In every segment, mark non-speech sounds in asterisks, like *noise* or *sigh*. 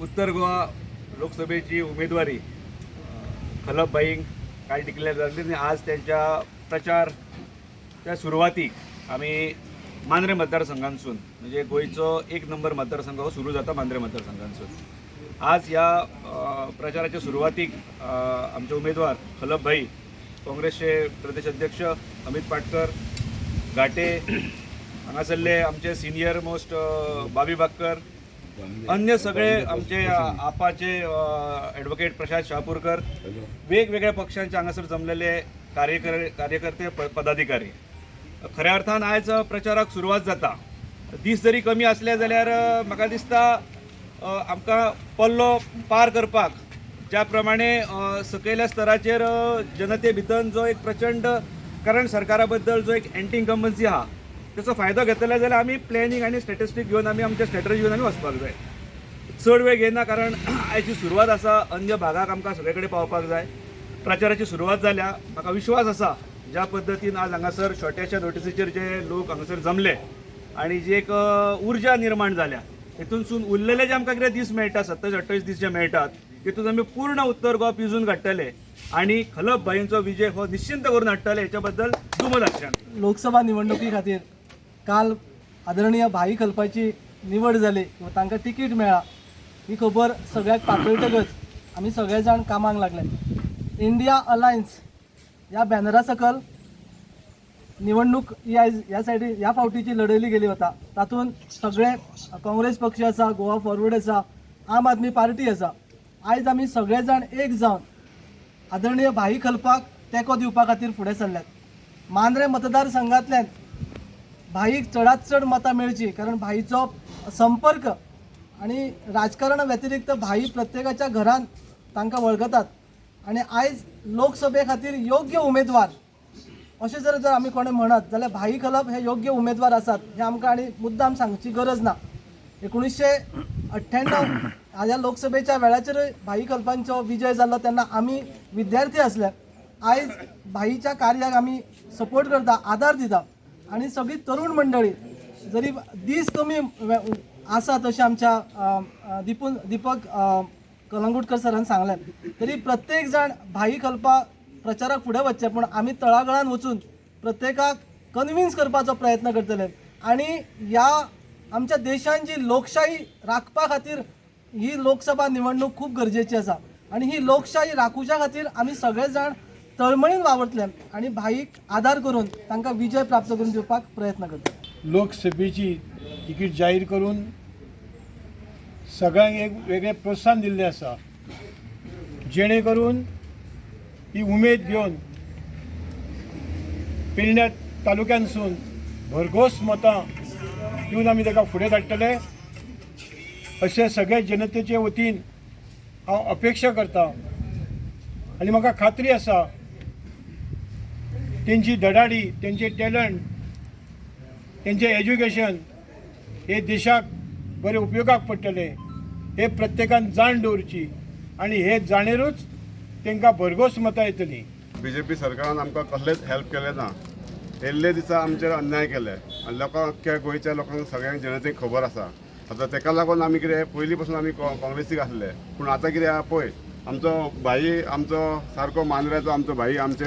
उत्तर गोवा लोकसभेची उमेदवारी अ, काल डिक्लेअर झाली आणि आज त्यांच्या प्रचारच्या सुरवातीक आम्ही मांद्रे मतदारसंघांसून म्हणजे गोंयचो एक नंबर मतदारसंघ हो सुरू जाता मांद्रे मतदारसंघांसून. आज या प्रचाराच्या सुरवातीक आमचे उमेदवार खलपभाई काँग्रेसचे प्रदेश अध्यक्ष अमित पाटकर घाटे हांगासरले आमचे सिनियर मोस्ट बाबी बाक्कर अन्य सगळे आमचे आपाचे ॲडव्होकेट प्रशांत शहापूरकर वेगवेगळ्या पक्षांचे हांगासर जमलेले कार्यकर कार्यकर्ते पदाधिकारी. खऱ्या अर्थान आयज प्रचाराक सुरवात जाता. दीस जरी कमी असले जाल्यार म्हाका दिसता आमकां पल्लो पार करपाक. ज्या प्रमाणे सकयल्या स्तराचेर जनते भितर जो एक प्रचंड करंट सरकारा बद्दल जो एक एंटी इन्कम्बन्सी आहा त्याचो फायदो घेतले जाल्यार आमी प्लॅनिंग आनी स्टॅटिस्टीक घेवन आमी आमच्या स्ट्रॅटजी घेवन आमी वचपाक जाय. चड वेळ घेयना कारण *clears throat* आयची सुरवात आसा अन्य भागाक आमकां सगळे कडेन पावपाक जाय. प्रचाराची सुरवात जाल्या म्हाका विश्वास आसा ज्या पद्दतीन आज हांगासर छोट्याशा नोटिसीचेर जे लोक हांगासर जमले आनी जी एक उर्जा निर्माण जाल्या हेतूनसून उरलेले जे आमकां कितें दीस मेळटा सत्तावीस अठ्ठावीस दीस जे मेळटात तितूंत आमी पूर्ण उत्तर गोवा पिजून काडटले. आनी खलप भाईंचो विजय हो निश्चिंत करून हाडटले हेच्या बद्दल दुमत आसचें लोकसभा निवडणुकी खातीर काल आदरणीय भाई खलपाची निवड जाली किंवा तांकां तिकीट मेळ्ळा ही खबर सगळ्याक पातळटकच. आमी सगळे जाण कामांक लागले. इंडिया अलायन्स ह्या बॅनरा सकल निवडणूक ही आयज ह्या सायडी ह्या फावटीची लढयली गेली वता तातूंत सगळे काँग्रेस पक्ष आसा गोवा फॉरवर्ड आसा आम आदमी पार्टी आसा आयज आमी सगळे जाण एक जावन आदरणीय भाई कल्पाक तेंको दिवपा खातीर फुडें सरल्यात मांद्रे मतदारसंघांतल्यान भाईक चडांत चड मतां मेळची कारण भाईचो संपर्क आनी राजकारणा व्यतिरिक्त भाई प्रत्येकाच्या घरान तांकां वळखतात आनी आयज लोकसभे खातीर योग्य उमेदवार अशें जर जर आमी कोणें म्हणत जाल्यार भाई कलप हे योग्य उमेदवार आसात हे आमकां आनी मुद्दाम सांगची गरज ना. एकुणीशे अठ्ठ्याण्णव ह्या लोकसभेच्या वेळाचेर भाई कल्पांचो विजय जाल्लो तेन्ना आमी विद्यार्थी आसले आयज भाईच्या कार्याक आमी सपोर्ट करता आदार दिता. आनी सगळी तरूण मंडळी जरी दीस कमी आसा तशें आमच्या दिपून दिपक कलंगूटकर सरान सांगलें तरी प्रत्येक जाण भाई कल्पा प्रचाराक फुडें वचचें पूण आमी तळागळान वचून प्रत्येकाक कन्विन्स करपाचो प्रयत्न करतले. आनी ह्या आमच्या देशान जी लोकशाही राखपा खातीर ही लोकसभा निवडणूक खूब गरजेची आसा. आनी ही लोकशाही राखुच्या खातीर आमी सगळे जाण तळमळीन वावरतले आनी भाईक आदार करून तांकां विजय प्राप्त करून दिवपाक प्रयत्न करतले. लोकसभेची तिकीट जाहीर करून सगळ्यांक एक वेगळें प्रोत्साहन दिल्लें आसा. जेणे करून ही उमेद घेवन पेडण्या तालुक्यांसून भरघोस मतां दिवन आमी ताका फुडें धाडटले अशें सगळे जनतेचे वतीन हांव अपेक्षा करतां. आनी म्हाका खात्री आसा तेंची धडाडी तेंचे टॅलंट तेंचें एज्युकेशन हे देशाक बरें उपयोगाक पडटलें. हे प्रत्येकान जाण दवरची. आनी हे जाणेरूच तांकां भरघोस मतां येतलीं बी जे पी सरकारान आमकां कसलेंच हेल्प केलें ना येल्ले दिसा आमचेर अन्याय केले. आनी लोकांक अख्ख्या गोंयच्या लोकांक सगळ्यांक जनतेक खबर आसा. आतां ताका लागून आमी कितें पयलीं पासून आमी काँग्रेसीक आसले. पूण आतां कितें आहा पळय आमचो भाई आमचो सारको मांद्र्याचो आमचो भाई आमचे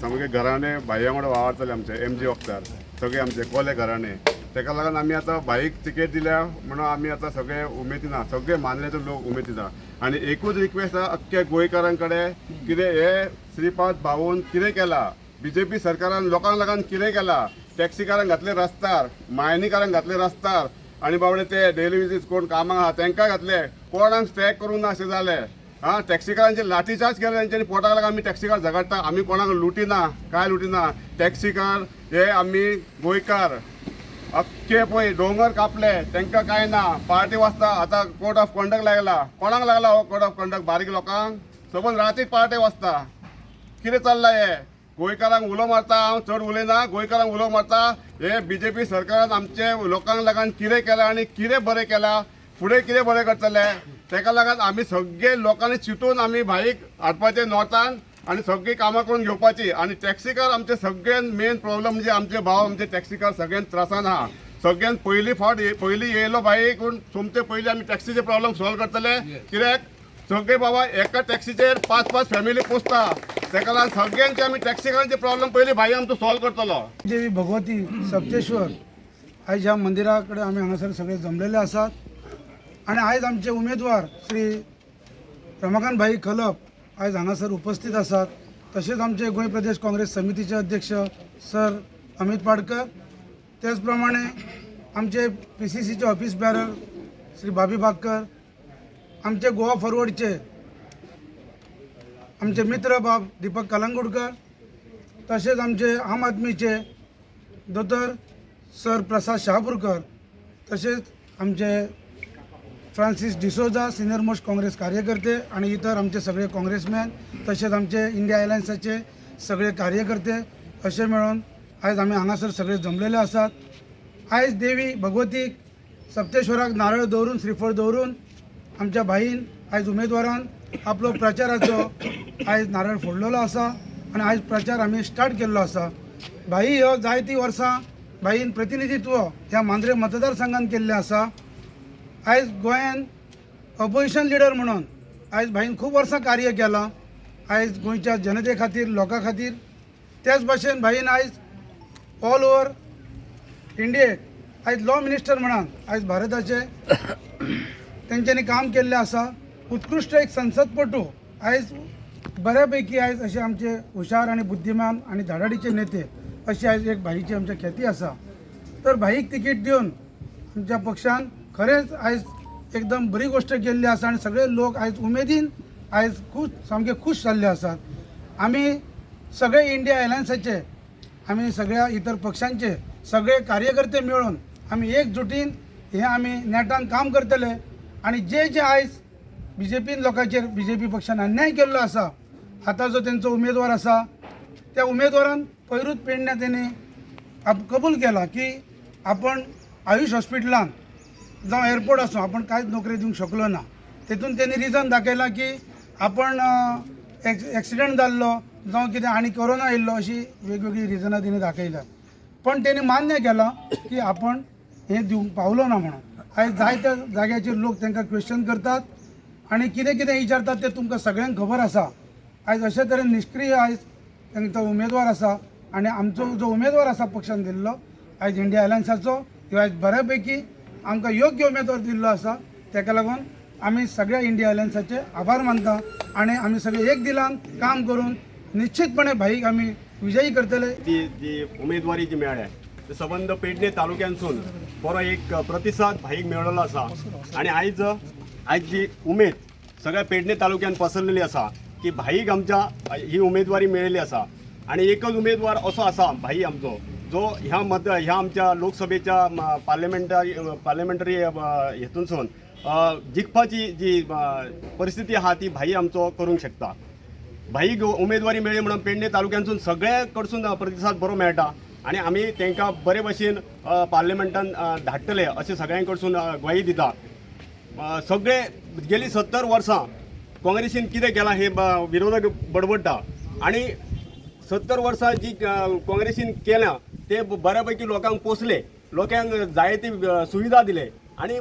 सामके घराणे भाई वांगडा वावरताले आमचे एम जी वखदार सगळे आमचे कोले घराणे. ताका लागून आमी आतां बाईक तिकेट दिल्या म्हणून आमी आतां सगळे उमेदीन आहा सगळे मांद्र्याचे लोक उमेदीन आहा आनी एकूच रिक्वेस्ट आहा अख्ख्या गोंयकारां कडेन कितें हे श्रीपाद भाऊन कितें केलां? बी जे पी सरकारान लोकांक लागून कितें केलां? टॅक्सीकारांक घातले रस्त्यार मायनीकारांक घातले रस्त्यार आनी बाबडे ते डेली कोण कामांक आहा तांकां घातले. कोणाक स्ट्रायक करूंक ना अशें जालें हां टॅक्सीकारांचे लाठीचार्ज केले तेंच्यांनी पोटाक लागून आमी टॅक्सीकार झगडटा आमी कोणाक लुटिना काय लुटिना टॅक्सीकार हे आमी गोंयकार. अख्खे पळय दोंगर कापले तांकां कांय ना पार्टी वाजता आतां कोर्ट ऑफ कंडक्ट लागला. कोणाक लागला हो कोर्ट ऑफ कंडक्ट बारीक लोकांक? सपोज रातीक पार्टी वाजता. कितें चल्लां हे गोंयकारांक उलो मारता हांव चड उलयना गोंयकारांक उलो मारता. हे बी जे पी सरकारान आमचे लोकांक लागून कितें केलां आनी कितें बरें केलां? फुडें कितें बरें करतले? तेका लागून आमी सगळे लोकांनी चिंतून आमी भाईक हाडपाचे नॉर्थान आनी सगळी कामां करून घेवपाची आनी टॅक्सीकार आमचे सगळ्यान मेन प्रॉब्लेम म्हणजे आमचे भाव आमचे टॅक्सीकार सगळ्यात त्रासान आहा सगळ्यात पयलीं फावट पहिली पयलीं येयलो बाई कोण सोमते पयलीं आमी टॅक्सीचे प्रॉब्लेम सॉल्व करतले. कित्याक सगळे बाबा एका टॅक्सीचेर पांच पांच फॅमिली पोसता ताका लागून सगळ्यांचे आमी टॅक्सीकारांचे प्रॉब्लेम पयलीं भाई आमचो सॉल्व करतलो. देवी भगवती सप्तेश्वर आयज ह्या मंदिरा कडेन आमी हांगासर सगळे जमलेले आसात. आनी आयज आमचे उमेदवार श्री रमाकांत भाई खलप आयज हांगासर उपस्थित आसात तशेंच आमचे गोंय प्रदेश काँग्रेस समितीचे अध्यक्ष सर अमित पाडकर. त्याच प्रमाणे आमचे पी सी सीचे ऑफिस बॅरर श्री बाबी बागकर आमचे गोवा फॉरवर्डचे आमचे मित्र बाब दीपक कलंगुडकर. तसेच आमचे आम आदमीचे दोतोर सर प्रसाद शहापूरकर. तसेच आमचे Francis D'Souza senior most Congress कार्यकर्ते आणि इतर आमचे सगळे काँग्रेसमॅन तसेच आमचे इंडिया अलायन्साचे सगळे कार्यकर्ते असे मिळून आयज आमी हांगासर सगळे जमलेले आसात. आयज देवी भगवतीक सप्तेश्वराक नारळ दवरून श्रीफळ दवरून आमच्या भाईन आयज उमेदवारान आपलो प्रचाराचो आयज नारळ फोडलेलो आसा आनी आयज प्रचार आमी स्टार्ट केल्लो आसा. भाई हो जायतीं वर्सां भाईन प्रतिनिधित्व ह्या मांद्रे मतदारसंघात केल्लें आसा. आयज गोंयान ऑपोजिशन लिडर म्हणून आयज भाईन खूब वर्सां कार्य केलां. आयज गोंयच्या जनते खातीर लोकां खातीर. त्याच भाशेन भाईन आयज ऑल ओवर इंडियेक आयज लॉ मिनिस्टर म्हणान आयज भारताचे तेंच्यांनी काम केल्लें आसा. उत्कृश्ट एक संसदपटू. आयज बऱ्यापैकी आयज असे आमचे हुशार आनी बुद्धिमान आनी धाडाडीचे नेते अशी आयज एक भाईची आमच्या ख्याती आसा. तर भाईक तिकीट दिवन आमच्या पक्षान खरेंच आयज एकदम बरी गोश्ट केल्ली आसा आनी सगळे लोक आयज उमेदीन आयज खूब सामके खूश जाल्ले आसात आमी सगळे इंडिया एलायन्साचे आमी सगळ्या इतर पक्षांचे सगळे कार्यकर्ते मिळून आमी एकजुटीन हे आमी नेटान काम करतले. आनी जे जे आयज बी जे पीन लोकांचेर बी जे पी पक्षान अन्याय केल्लो आसा आतां जो तेंचो उमेदवार आसा त्या उमेदवारान पयरूच पेडण्या तेणी आप कबूल केला की आपण आयुष हॉस्पिटलान जावं एअरपोर्ट आसूं आपण कांयच नोकरी दिवंक शकलो ना. तेतून तेणी रिजन दाखयलां की आपण एक्स एक्सिडंट जाल्लो जावं कितें आनी कोरोना येयल्लो अशी वेगवेगळी रिजनां तेणी दाखयल्या पण तेणी मान्य केलां की आपण हें दिवंक पावलो ना म्हणून. आयज जायत्या जाग्याचेर लोक तांकां क्वेश्चन करतात आनी कितें कितें विचारतात तें तुमकां सगळ्यांक खबर आसा आयज अशे तरेन निश्क्रीय आयज तांचो उमेदवार आसा आनी आमचो जो उमेदवार आसा पक्षान दिल्लो आयज इंडिया अलायन्साचो ह्यो आयज बऱ्यापैकी आमकां योग्य उमेदवार दिल्लो आसा ताका लागून आमी सगळ्या इंडिया अलायन्साचे आभार मानता आनी आमी सगळे एक दिलान काम करून निश्चितपणे भाईक आमी विजयी करतले. ती जी उमेदवारी जी मेळ्ळ्या ते सबंद पेडणे तालुक्यांसून बरो एक प्रतिसाद भाईक मेळिल्लो आसा. आनी आयज आयज जी उमेद सगळ्या पेडणे तालुक्यान पसरलेली आसा की भाईक आमच्या ही उमेदवारी मेळिल्ली आसा. आनी एकच उमेदवार असो आसा भाई आमचो जो ह्या मत ह्या आमच्या लोकसभेच्या पार्लमेंटरी पार्लमेंटरी हेतूनसून जिखपाची जी परिस्थिती आहा ती भाई आमचो करूंक शकता. भाई उमेदवारी मेळ्ळी म्हणून पेडणे तालुक्यांसून सगळे कडसून प्रतिसाद बरो मेळटा. आनी आमी तांकां बरे भशेन पार्लमेंटान धाडटले अशें सगळ्यां कडसून ग्वाही दिता. सगळे गेली सत्तर वर्सां काँग्रेसीन कितें केलां हे विरोधक बडबडटा. आनी सत्तर वर्सां जी काँग्रेसीन केल्या ते बऱ्यापैकी लोकांक पोचले लोकांक जायती सुविधा दिले आनी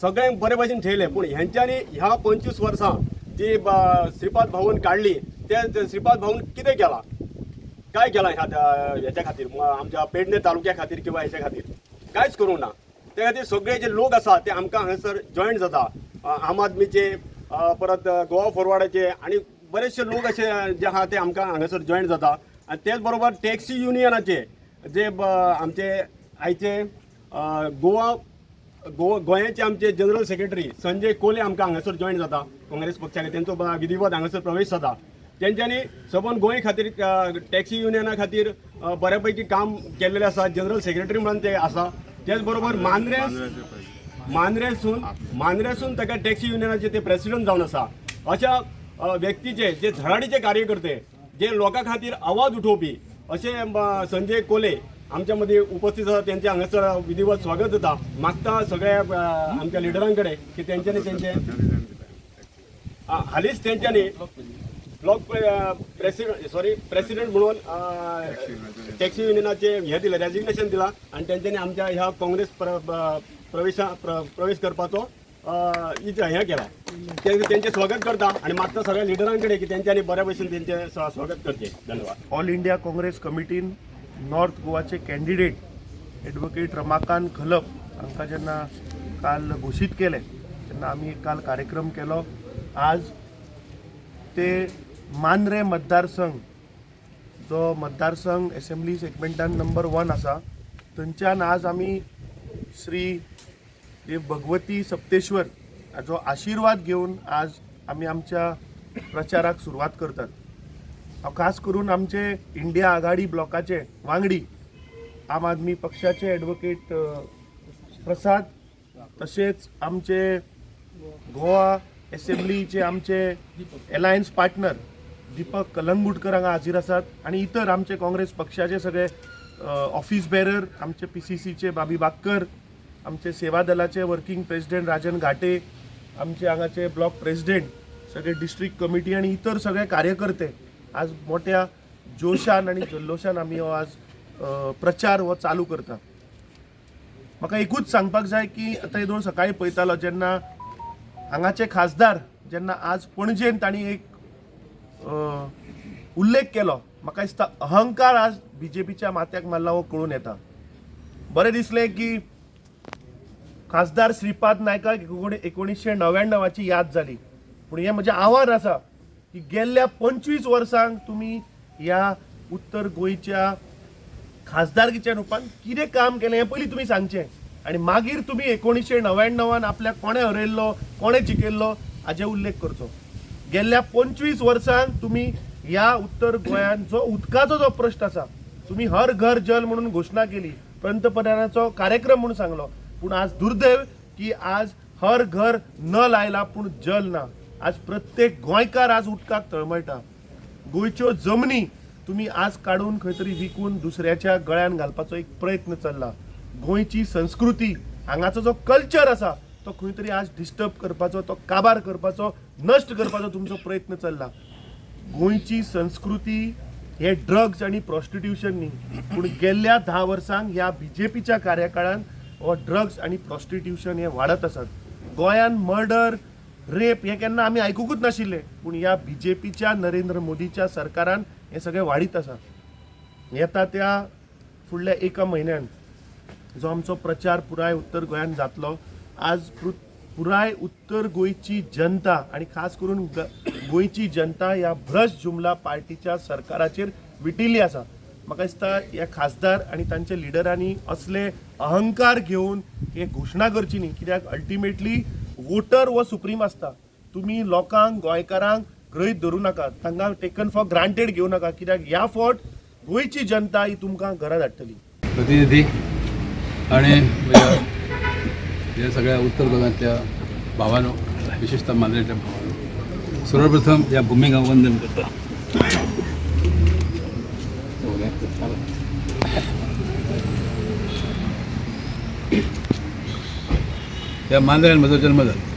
सगळ्यांक बरे भशेन ठेयले पूण ह्यांच्यानी ह्या पंचवीस वर्सां जी श्रीपाद भाऊन काडली ते श्रीपाद भाऊन कितें केलां? काय केलां ह्या ह्याच्या खातीर? आमच्या पेडणे तालुक्या खातीर किंवा हेच्या खातीर? कांयच करूंक ना. त्या खातीर सगळे जे लोक आसा ते आमकां हांगासर जॉयन जाता. आम आदमीचे परत गोवा फॉरवर्डाचे आनी बरेचशे लोक असे जे आहा ते आमकां हांगासर जॉयन जाता. आनी तेच बरोबर टॅक्सी युनियनाचे जे आमचे आयचे गोवा गो गोंयाचे आमचे जनरल सेक्रेटरी संजय कोले आमकां हांगासर जॉयन जाता काँग्रेस पक्षाक तेंचो विधिवत हांगासर प्रवेश जाता. तेंच्यांनी सबंद गोंय खातीर टॅक्सी युनियना खातीर बऱ्या बऱ्यापैकी काम केल्लेलें आसा. जनरल सेक्रेटरी म्हणून ते आसा. तेच बरोबर मांद्रेस मांद्रेसून मांद्रेसून ताका टॅक्सी युनियनाचे ते प्रेसिडेंट जावन आसा. अशा व्यक्तीचे जे झराडीचे कार्यकर्ते जे लोकां खातीर आवाज उठोवपी असे संजय कोले आमच्यामध्ये उपस्थित आसा त्यांच्या हांगासर विधिवत स्वागत जाता मागता सगळ्या आमच्या लिडरांकडे की त्यांच्यानी त्यांचे हालींच तेंच्यांनी ब्लॉक प्रेसिडेंट सॉरी प्रेसिडेंट म्हणून टॅक्सी युनियनाचे हे दिलं रेजिग्नेशन दिला. आणि तेंच्यांनी आमच्या ह्या काँग्रेस प्र- प्र, प्रवेशा प्र- प्रवेश करपाचो अ, हें केला त्यांचे स्वागत करता आणि मागता सगळ्या लिडरांकडे की त्यांच्यानी बऱ्या भशेन त्यांचे स्वा- स्वागत करचे धन्यवाद. ऑल इंडिया काँग्रेस कमिटीन नॉर्थ गोवाचे कॅन्डिडेट एडवोकेट रमाकांत खलप हांकां जेन्ना काल घोशीत केले तेन्ना आमी काल कार्यक्रम केलो. आज ते मांद्रे मतदारसंघ जो मतदारसंघ एसेंब्ली सेगमेंटान नंबर वन आसा थंयच्यान आज आमी श्री हे भगवती सप्तेश्वर हाचो आशिर्वाद घेवन आज आमी आमच्या प्रचाराक सुरवात करतात. हांव खास करून आमचे इंडिया आघाडी ब्लॉकाचे वांगडी आम आदमी पक्षाचे एडवोकेट प्रसाद तशेंच आमचे गोवा एसेंब्लीचे आमचे एलायन्स पार्टनर दीपक कलंगुटकर हांगा हाजीर आसात आनी इतर आमचे काँग्रेस पक्षाचे सगळे ऑफिस बेरर आमचे पी सी सीचे बाबी बाक्कर आमचे सेवा दलाचे वर्किंग प्रेसिडेंट राजन घाटे आमचे हांगाचे ब्लॉक प्रेसिडेंट सगळे डिस्ट्रिक्ट कमिटी आणि इतर सगळे कार्यकर्ते आज मोठ्या जोशान आणि जल्लोशान आमी हो आज प्रचार हो चालू करता. म्हाका एकूच सांगपाक जाय की आतां हे दोन सकाळी पळयतालो जेन्ना हांगाचे खासदार जेन्ना आज पणजेन तांणी एक उल्लेख केलो म्हाका दिसता अहंकार आज बी जे पीच्या माथ्याक मारला हो कळून येता. बरें दिसलें की खासदार श्रीपाद नायकाक एकोणी एकोणीसशे नव्याण्णवाची याद जाली पूण हें म्हजें आव्हान आसा की गेल्ल्या पंचवीस वर्सांक तुमी ह्या उत्तर गोंयच्या खासदारकीच्या रुपान कितें काम केलें हें पयलीं तुमी सांगचें. आनी मागीर तुमी एकोणीसशे णव्याण्णवान आपल्याक कोणें हरयल्लो कोणें जिखयल्लो हाचे उल्लेख करचो. गेल्ल्या पंचवीस वर्सांक तुमी ह्या उत्तर गोंयांत जो उदकाचो जो प्रश्न आसा तुमी हर घर जल म्हणून घोशणा केली पंतप्रधानाचो कार्यक्रम म्हणून सांगलो पूण आज दुर्दैव की आज हर घर नल आयला पूण जल ना. आज प्रत्येक गोंयकार आज उदकाक तळमळटा. गोंयच्यो जमनी तुमी आज काडून खंय तरी विकून दुसऱ्याच्या गळ्यान घालपाचो एक प्रयत्न चल्ला. गोंयची संस्कृती हांगाचो जो कल्चर आसा तो खंय तरी आज डिस्टर्ब करपाचो तो काबार करपाचो नश्ट करपाचो तुमचो प्रयत्न चल्ला. गोंयची संस्कृती हे ड्रग्स आणि प्रॉस्टिट्युशन न्ही पूण गेल्ल्या धा वर्सांक ह्या बी जे पीच्या कार्यकाळान हो ड्रग्स आणि प्रॉस्टिट्युशन हे वाडत आसात गोंयान मर्डर रेप हे केन्ना आमी आयकुकूच नाशिल्ले पूण ह्या बी जे पीच्या नरेंद्र मोदीच्या सरकारान हे सगळें वाडीत आसा येता त्या फुडल्या एका म्हयन्यान जो आमचो प्रचार पुराय उत्तर गोंयांत जातलो आज पुराय उत्तर गोंयची जनता आणि खास करून गोंयची जनता ह्या भ्रश जुमला पार्टीच्या सरकाराचेर विटिल्ली आसा. म्हाका दिसता ह्या खासदार आनी तांच्या लिडरांनी असले अहंकार घेवन हे घोशणा करची न्ही. कित्याक? अल्टिमेटली वोटर हो सुप्रीम आसता तुमी लोकांक गोंयकारांक गृहीत धरूं नाका. तांकां टेकन फॉर ग्रांटेड घेवं नाका. कित्याक? ह्या फावट गोंयची जनता ही तुमकां घरा धाडटली प्रतिनिधी आणि म्हज्या या सगळ्या उत्तर गोंयांतल्या भावानो विशेषतः मानलेल्या भावानो सर्वप्रथम या भुमिका वंदन करता. मांद्र्यान म्हजो जन्म जालो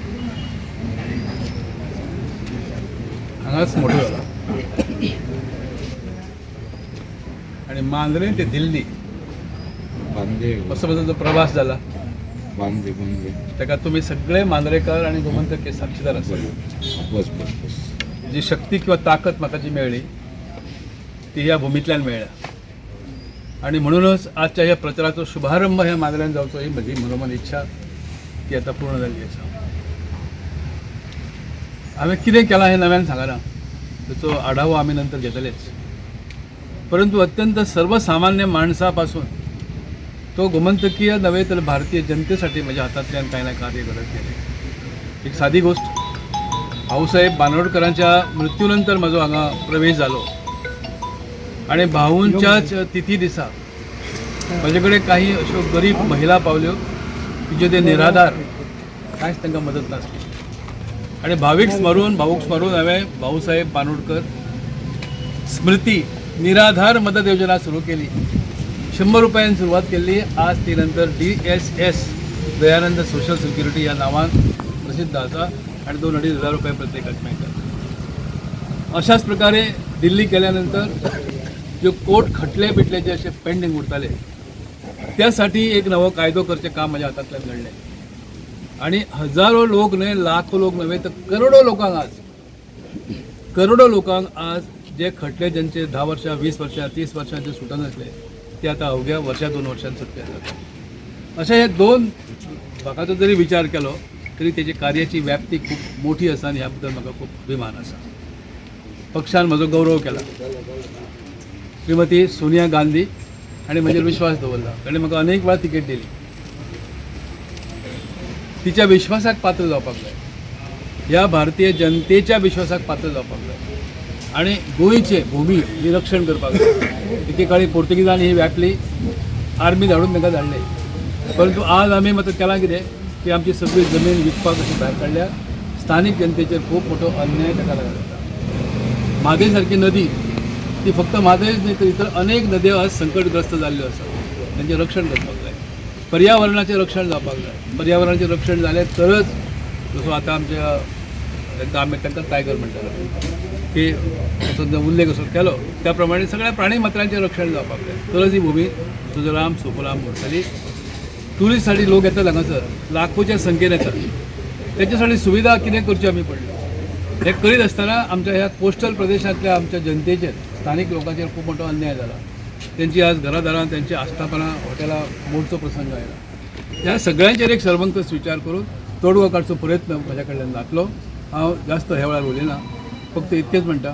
हांगाच मोठो जाला आणि मांद्रे ते दिल्ली असो जो प्रवास जाला ताका तुम्ही सगळे मांद्रेकार आणि गोमंतक साक्षीदार आसात जी शक्ती किंवा ताकद म्हाका जी मेळ्ळी ती ह्या भुमींतल्यान मेळ्ळ्या आणि म्हणूनच आजच्या ह्या प्रचाराचो शुभारंभ ह्या मांद्र्यान जावचो ही म्हजी मनोमन इच्छा. ती आता पूर्ण जाल्ली आसा हांवें कितें केलां हें नव्यान सांगना ताचो आढावो आमी नंतर घेतलेच. परंतु अत्यंत सर्वसामान्य माणसा पासून तो गोमंतकीय नव्हे तर भारतीय जनतेसाठी माझ्या हातातल्यान काही ना कार्य करत गेले एक साधी गोष्ट. भाऊसाहेब बांदोडकरांच्या मृत्यूनंतर म्हजो हांगा प्रवेश जालो आणि भाऊंच्याच तिथी दिसा माझे कडेन काही अश्यो गरीब महिला पावल्यो की ते निराधार. कांयच तांकां मदत नासली. आनी भावीक स्मरून भाऊक स्मरून हांवें भाऊसाहेब बांदोडकर स्मृती निराधार मदत योजना सुरू केली. शंभर रुपयान सुरवात केल्ली आज ती नंतर D S S Dayanand social security या नांवान प्रसिद्ध आसा आणि दोन अडीच हजार रुपये प्रत्येकाक मेळटात अशाच प्रकारे दिल्ली केल्यानंतर ज्यो कोर्ट खटले बिटले जे असे पेंडींग उरताले त्यासाठी एक नवो कायदो करचे काम माझ्या हातांतल्यान घडलें आणि हजारो लोक न्हय लाखो लोक नव्हे तर करोडो लोकांक आज करोडो लोकांक आज जे खटले ज्यांचे धा वर्सां वीस वर्सां तीस वर्सांचे सुटन आसले ते आता अवघ्या वर्षा दोन वर्षांत सुटले जातात अशे हे दोन भागाचो जरी विचार केलो तरी तेजी कार्याची व्याप्ती खूप मोठी आसा आणि ह्या बद्दल म्हाका खूप अभिमान आसा पक्षान म्हजो गौरव केला. श्रीमती सोनिया गांधी आणि म्हजेर विश्वास दवरला ताणें म्हाका अनेक वेळा तिकेट दिली. तिच्या विश्वासाक पात्र जावपाक जाय ह्या भारतीय जनतेच्या विश्वासाक पात्र जावपाक जाय आणि गोंयचे भुमी निरक्षण करपाक जाय एके काळी पोर्तुगीजांनी ही व्यापली. आर्मी धाडून तांकां धाडले. परंतु आज आमी मात्र केलां कितें? की आमची सगळी जमीन विकपाक अशी भायर काडल्या. स्थानीक जनतेचेर खूब मोठो अन्याय ताका लागला. जाता म्हादय सारकी नदी ती फक्त म्हादयच न्ही तर इतर अनेक नद्यो आज संकटग्रस्त जाल्ल्यो आसा तांचें रक्षण करपाक जाय पर्यावरणाचें रक्षण जावपाक जाय पर्यावरणाचें रक्षण जालें तरच जसो आतां आमच्या तांकां आमी तांकां टायगर म्हणटात की ताचो उल्लेख असो केलो. त्या प्रमाणे सगळ्या प्राणी मात्रांचें रक्षण जावपाक जाय तरच ही भुमी सुजराम सुफलाम उरतली ट्युरिस्टसाठी लोक येतात हांगासर लाखोच्या संख्येन येतात. त्याच्यासाठी सुविधा कितें करची आमी पडली. हे करीत असताना आमच्या ह्या कोस्टल प्रदेशांतल्या आमच्या जनतेचेर स्थानीक लोकांचेर खूब मोठो अन्याय जाला त्यांची आज घरादारांत त्यांची आस्थापना हॉटेला मोडचो प्रसंग आयला ह्या सगळ्यांचेर एक सर्वंकस विचार करून तोडगो काडचो प्रयत्न म्हज्या कडल्यान जातलो हांव जास्त ह्या वेळार उलयना फक्त इतकेंच म्हणटा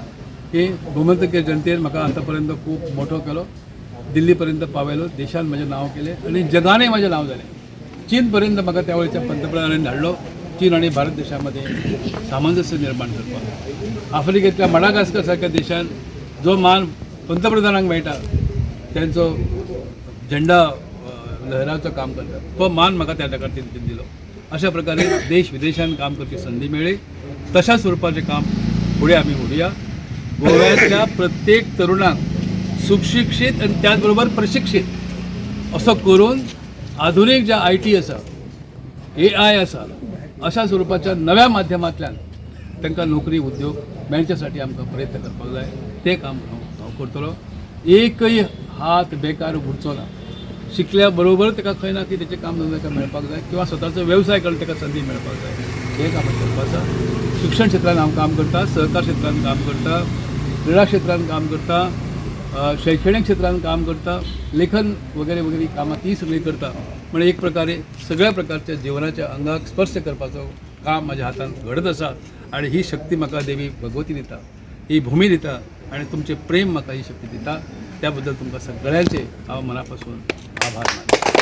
की गोमंतके जनतेन म्हाका आतां पर्यंत खूब मोठो केलो. दिल्ली पर्यंत पावयलो देशान म्हजें नांव केलें आनी जगानय म्हजें नांव जालें चीन पर्यंत म्हाका त्या वेळेच्या पंतप्रधानांनी धाडलो चीन आणि भारत देशामध्ये सामंजस्य निर्माण करपाक आफ्रिकेतल्या मडागास्कर सारख्या देशात जो मान पंतप्रधानांक मेळटा त्यांचो झेंडा अ, काम करतात. तो मान म्हाका त्या टायमार दिलो. अशा प्रकारे देश विदेशांत काम करची संधी मेळ्ळी तशा स्वरूपाचें काम फुडें आमी व्हरूया गोव्यातल्या प्रत्येक तरुणांक सुशिक्षीत आणि त्याचबरोबर प्रशिक्षीत असो करून आधुनीक ज्या आय टी आसा ए आय आसा अशा स्वरूपाच्या नव्या माध्यमांतल्यान तांकां नोकरी उद्योग मेळच्यासाठी आमकां प्रयत्न करपाक जाय तें काम हांव हांव करतलो एकय हात बेकार उरचो ना शिकल्या बरोबर ताका खंय ना की तेचें काम धंदो ताका मेळपाक जाय किंवा स्वताचो वेवसाय करून ताका संदी मेळपाक जाय. हें काम करपाक आसा शिक्षण क्षेत्रांत हांव काम करता सहकार क्षेत्रांत काम करता क्रीडा क्षेत्रांत काम करता शैक्षणिक क्षेत्रांत काम करता लेखन वगैरे वगैरे कामां ती सगळी करता. म्हणजे एक प्रकारे सगळ्या प्रकारच्या जीवनाच्या अंगाक स्पर्श करपाचो काम माझ्या हातान घडत आसा आणि ही शक्ती म्हाका देवी भगवती दिता. ही भूमी दिता आणि तुमचे प्रेम म्हाका ही शक्ती दिता. त्या बद्दल तुमकां सगळ्यांचे हांव मना पासून आभार मानता.